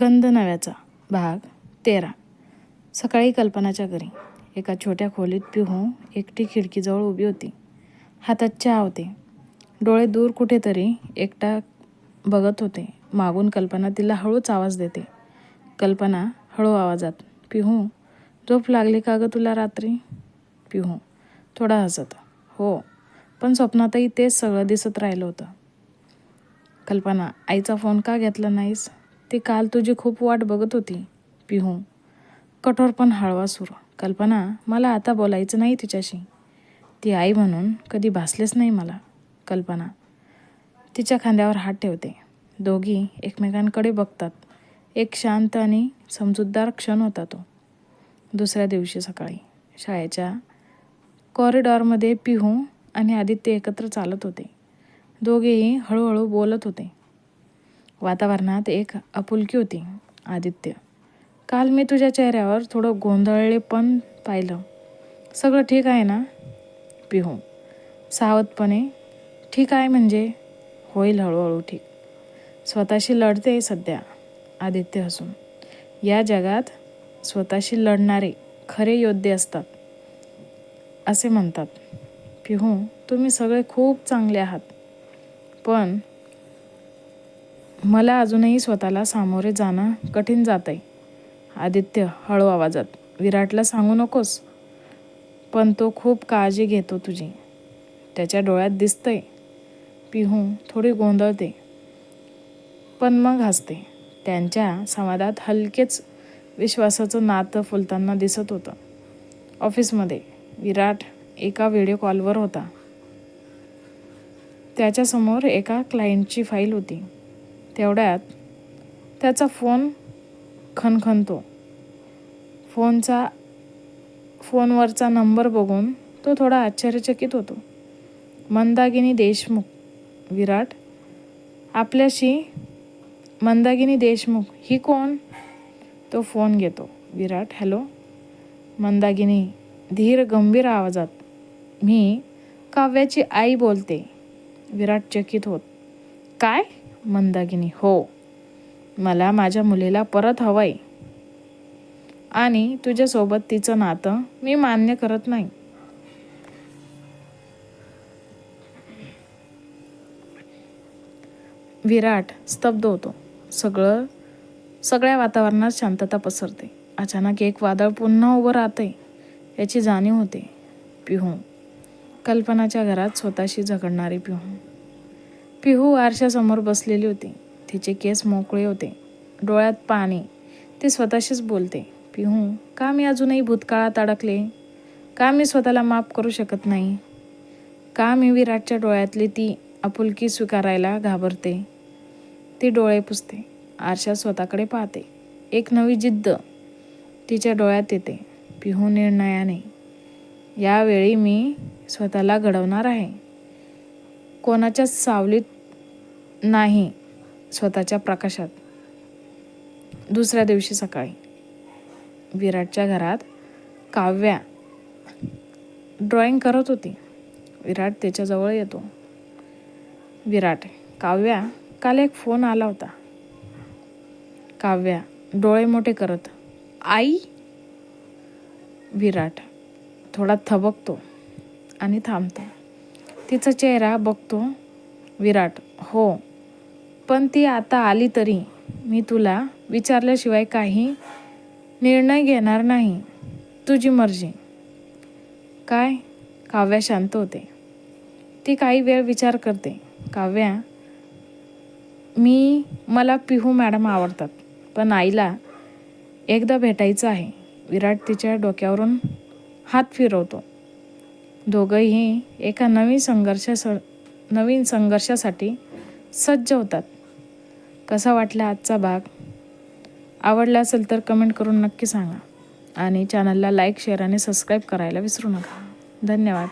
गंध नव्याचा. भाग तेरा. सकाळी कल्पनाच्या घरी. एका छोट्या खोलीत पिहू एकटी खिडकीजवळ उभी होती. हातात चहा होते. डोळे दूर कुठेतरी एकटा बघत होते. मागून कल्पना तिला हळूच आवाज देते. कल्पना हळू आवाजात पिहू झोप लागली का गं तुला रात्री? पिहू थोडा हसत. हो पण स्वप्नातही तेच सगळं दिसत राहिलं होतं. कल्पना आईचा फोन का घेतला नाहीस? ती काल तुझी खूप वाट बघत होती पिहू. कठोर पण हळवा सूर. कल्पना मला आता बोलायचं नाही तिच्याशी. ती आई म्हणून कधी भासलेच नाही मला. कल्पना. तिच्या खांद्यावर हात ठेवते. दोघी एकमेकांकडे बघतात. एक शांत आणि समजूतदार क्षण होता तो. दुसऱ्या दिवशी सकाळी. शाळेच्या कॉरिडॉरमध्ये पिहू आणि आदित्य एकत्र चालत होते. दोघेही हळूहळू बोलत होते. वातावरणात एक आपुलकी होती आदित्य. काल मी तुझ्या चेहऱ्यावर थोडं गोंधळले पण पाहिलं. सगळं ठीक आहे ना? पिहू. सावधपणे ठीक आहे म्हणजे होईल हळूहळू ठीक. स्वतःशी लढते सध्या आदित्य हसून. या जगात स्वतःशी लढणारे खरे योद्धे असतात असे म्हणतात. पिहू तुम्ही सगळे खूप चांगले आहात. पण मला अजूनही स्वतःला सामोरे जाणं कठीण जात आहे आदित्य हळू आवाजात विराटला सांगू नकोस पण तो खूप काळजी घेतो तुझी. त्याच्या डोळ्यात दिसतंय. पिहू थोडी गोंधळते पण मग हसते. त्यांच्या संवादात हलकेच विश्वासाचं नातं फुलताना दिसत होतं. ऑफिसमध्ये विराट एका व्हिडिओ कॉलवर होता. त्याच्यासमोर एका क्लायंटची फाईल होती. तेवढ्यात त्याचा फोन खणखणतो फोनचा फोनवरचा नंबर बघून तो थोडा आश्चर्यचकित होतो. मंदागिनी देशमुख विराट आपल्याशी मंदागिनी देशमुख ही कोण? तो फोन घेतो. विराट हॅलो? मंदागिनी धीर गंभीर आवाजात मी काव्याची आई बोलते. विराट चकित होत काय? मंदागिनी हो मला माझ्या मुलीला परत हवंय आणि तुझ्यासोबत तिचं नातं मी मान्य करत नाही. विराट स्तब्ध होतो. सगळं सगळ्या वातावरणात शांतता पसरते. अचानक एक वादळ पुन्हा उभं राहते याची जाणीव होते पिहू कल्पनाच्या घरात स्वतःशी झगडणारी पिहू पिहू आरशासमोर बसलेली होती. तिचे केस मोकळे होते. डोळ्यात पाणी. ती स्वतःशीच बोलते पिहू का मी अजूनही भूतकाळात अडकले? का मी स्वतःला माफ करू शकत नाही? का मी विराटच्या डोळ्यातली ती आपुलकी स्वीकारायला घाबरते? ती डोळे पुसते. आरशा स्वतःकडे पाहते. एक नवी जिद्द तिच्या डोळ्यात येते. पिहू निर्णयाने यावेळी मी स्वतःला घडवणार आहे. कोणाच्या सावलीत नाही स्वतःच्या प्रकाशात. दुसऱ्या दिवशी सकाळी. विराटच्या घरात काव्या ड्रॉइंग करत होती. विराट त्याच्याजवळ येतो. विराट काव्या काल एक फोन आला होता. काव्या डोळे मोठे करत आई? विराट थोडा थबकतो आणि थांबतो. तिचा चेहरा बघतो विराट हो पण ती आता आली तरी मी तुला विचारल्याशिवाय काही निर्णय घेणार नाही तुझी मर्जी. काय? काव्या शांत होते. ती काही वेळ विचार करते. काव्या मी मला पिहू मॅडम आवडतात पण आईला एकदा भेटायचं आहे. विराट तिच्या डोक्यावरून हात फिरवतो. दोघंही एका नवीन संघर्षास नवीन संघर्षासाठी सज्ज होतात. कसा वाटला आजचा भाग? आवडला असेल तर कमेंट करून नक्की सांगा. आणि चॅनलला लाईक शेअर आणि सबस्क्राईब करायला विसरू नका. धन्यवाद.